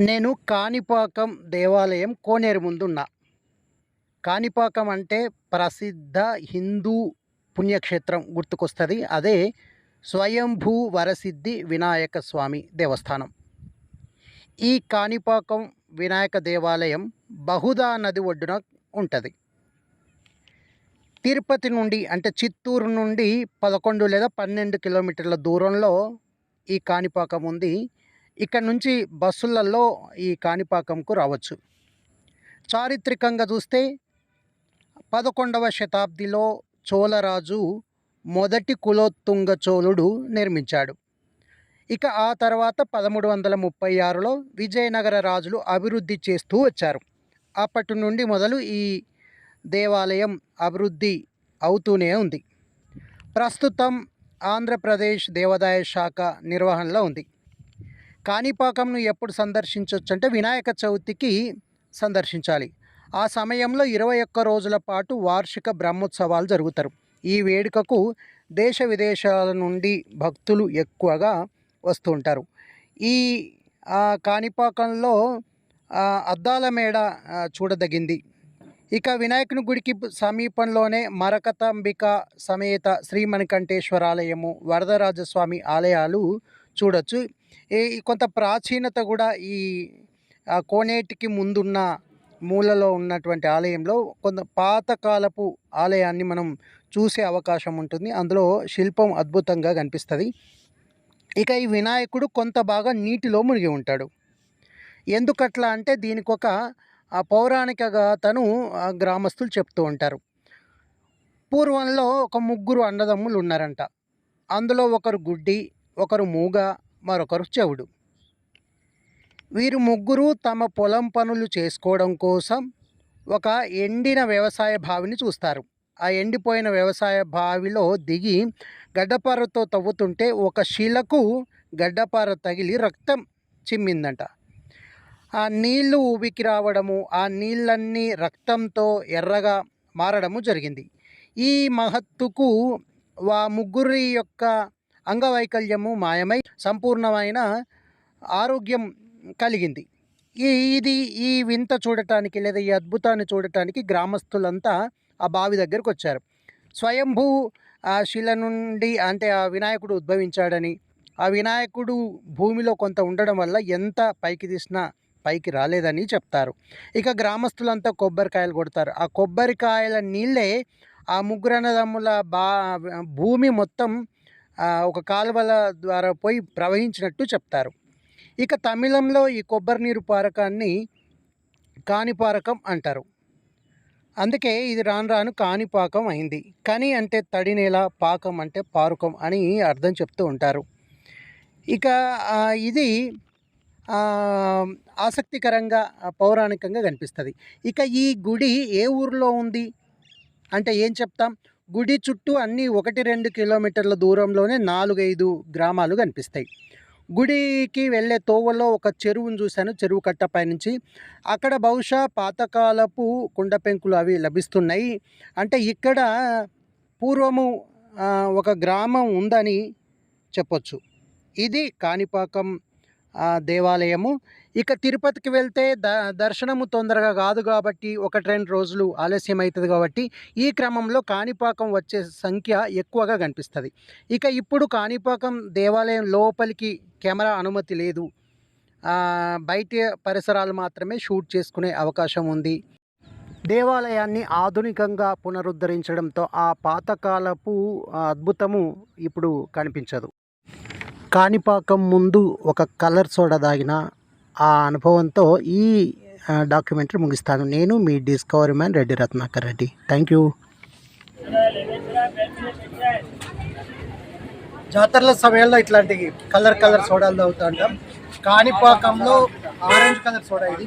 నేను కాణిపాకం దేవాలయం కోనేరు ముందున్నా. కాణిపాకం అంటే ప్రసిద్ధ హిందూ పుణ్యక్షేత్రం గుర్తుకొస్తుంది. అదే స్వయంభూ వరసిద్ధి వినాయక స్వామి దేవస్థానం. ఈ కాణిపాకం వినాయక దేవాలయం బహుదా నది ఒడ్డున ఉంటుంది. తిరుపతి నుండి అంటే చిత్తూరు నుండి పదకొండు లేదా పన్నెండు కిలోమీటర్ల దూరంలో ఈ కాణిపాకం ఉంది. ఇక్కడ నుంచి బస్సులలో ఈ కాణిపాకంకు రావచ్చు. చారిత్రకంగా చూస్తే పదకొండవ శతాబ్దిలో చోళరాజు మొదటి కులోత్తుంగ చోళుడు నిర్మించాడు. ఇక ఆ తర్వాత పదమూడు వందల ముప్పై ఆరులో విజయనగర రాజులు అభివృద్ధి చేస్తూ వచ్చారు. అప్పటి నుండి మొదలు ఈ దేవాలయం అభివృద్ధి అవుతూనే ఉంది. ప్రస్తుతం ఆంధ్రప్రదేశ్ దేవాదాయ శాఖ నిర్వహణలో ఉంది. కాణిపాకంను ఎప్పుడు సందర్శించవచ్చు అంటే వినాయక చవితికి సందర్శించాలి. ఆ సమయంలో ఇరవై ఒక్క రోజుల పాటు వార్షిక బ్రహ్మోత్సవాలు జరుగుతారు. ఈ వేడుకకు దేశ విదేశాల నుండి భక్తులు ఎక్కువగా వస్తూ ఉంటారు. ఈ కాణిపాకంలో అద్దాల మేడ చూడదగింది. ఇక వినాయకుని గుడికి సమీపంలోనే మరకతాంబిక సమేత శ్రీమణికంఠేశ్వరాలయము వరదరాజస్వామి ఆలయాలు చూడొచ్చు. కొంత ప్రాచీనత కూడా ఈ కోనేటికి ముందున్న మూలలో ఉన్నటువంటి ఆలయంలో కొంత పాతకాలపు ఆలయాన్ని మనం చూసే అవకాశం ఉంటుంది. అందులో శిల్పం అద్భుతంగా కనిపిస్తుంది. ఇక ఈ వినాయకుడు కొంత బాగా నీటిలో మునిగి ఉంటాడు. ఎందుకట్లా అంటే దీనికి ఒక పౌరాణిక గాథను ఆ గ్రామస్తులు చెప్తూ ఉంటారు. పూర్వంలో ఒక ముగ్గురు అన్నదమ్ములు ఉన్నారంట. అందులో ఒకరు గుడ్డి ఒకరు మూగ మరొకరు చెవుడు వీరు ముగ్గురు తమ పొలం పనులు చేసుకోవడం కోసం ఒక ఎండిన వ్యవసాయ బావిని చూస్తారు. ఆ ఎండిపోయిన వ్యవసాయ బావిలో దిగి గడ్డపారతో తవ్వుతుంటే ఒక శిలకు గడ్డపార తగిలి రక్తం చిమ్మిందంట. ఆ నీళ్ళు ఊబికి రావడము ఆ నీళ్ళన్నీ రక్తంతో ఎర్రగా మారడము జరిగింది. ఈ మహత్తుకు వా ముగ్గురి యొక్క అంగవైకల్యము మాయమై సంపూర్ణమైన ఆరోగ్యం కలిగింది. ఈ ఇది ఈ వింత చూడటానికి లేదా ఈ అద్భుతాన్ని చూడటానికి గ్రామస్తులంతా ఆ బావి దగ్గరకు వచ్చారు. స్వయంభూ ఆ శిల నుండి అంటే ఆ వినాయకుడు ఉద్భవించాడని ఆ వినాయకుడు భూమిలో కొంత ఉండడం వల్ల ఎంత పైకి తీసినా పైకి రాలేదని చెప్తారు. ఇక గ్రామస్తులంతా కొబ్బరికాయలు కొడతారు. ఆ కొబ్బరికాయల నీళ్ళే ఆ ముగ్గురన్నదమ్ముల బా భూమి మొత్తం ఒక కాలువల ద్వారా పోయి ప్రవహించినట్టు చెప్తారు. ఇక తమిళంలో ఈ కొబ్బరి నీరు పారకాన్ని కాణిపారకం అంటారు. అందుకే ఇది రాను రాను కాణిపాకం అయింది. కని అంటే తడి నేల పాకం అంటే పారుకం అని అర్థం చెప్తూ ఉంటారు. ఇక ఇది ఆసక్తికరంగా పౌరాణికంగా కనిపిస్తుంది. ఇక ఈ గుడి ఏ ఊరిలో ఉంది? అంటే ఏం చెప్తాం? గుడి చుట్టూ అన్నీ ఒకటి రెండు కిలోమీటర్ల దూరంలోనే నాలుగైదు గ్రామాలు కనిపిస్తాయి. గుడికి వెళ్ళే తోవలో ఒక చెరువును చూశాను. చెరువు కట్ట పైనుంచి. అక్కడ బహుశా పాతకాలపు కుండ పెంకులు అవి లభిస్తున్నాయి. అంటే ఇక్కడ పూర్వము ఒక గ్రామం ఉందని చెప్పొచ్చు. ఇది కాణిపాకం దేవాలయము. ఇక తిరుపతికి వెళ్తే ద దర్శనము తొందరగా కాదు కాబట్టి ఒకటి రెండు రోజులు ఆలస్యం అవుతుంది కాబట్టి ఈ క్రమంలో కాణిపాకం వచ్చే సంఖ్య ఎక్కువగా కనిపిస్తుంది. ఇక ఇప్పుడు కాణిపాకం దేవాలయం లోపలికి కెమెరా అనుమతి లేదు. బయట పరిసరాలు మాత్రమే షూట్ చేసుకునే అవకాశం ఉంది. దేవాలయాన్ని ఆధునికంగా పునరుద్ధరించడంతో ఆ పాతకాలపు అద్భుతము ఇప్పుడు కనిపించదు. కాణిపాకం ముందు ఒక కలర్ సోడా తాగిన ఆ అనుభవంతో ఈ డాక్యుమెంటరీ ముగిస్తాను. నేను మీ discovery man Reddy Ratnakar Reddy. Thank you. జాతరల సమయంలో ఇట్లాంటి కలర్ కలర్ సోడాలు తాగుతూ ఉంటాం. కాణిపాకంలో ఆరెంజ్ కలర్ సోడా ఇది.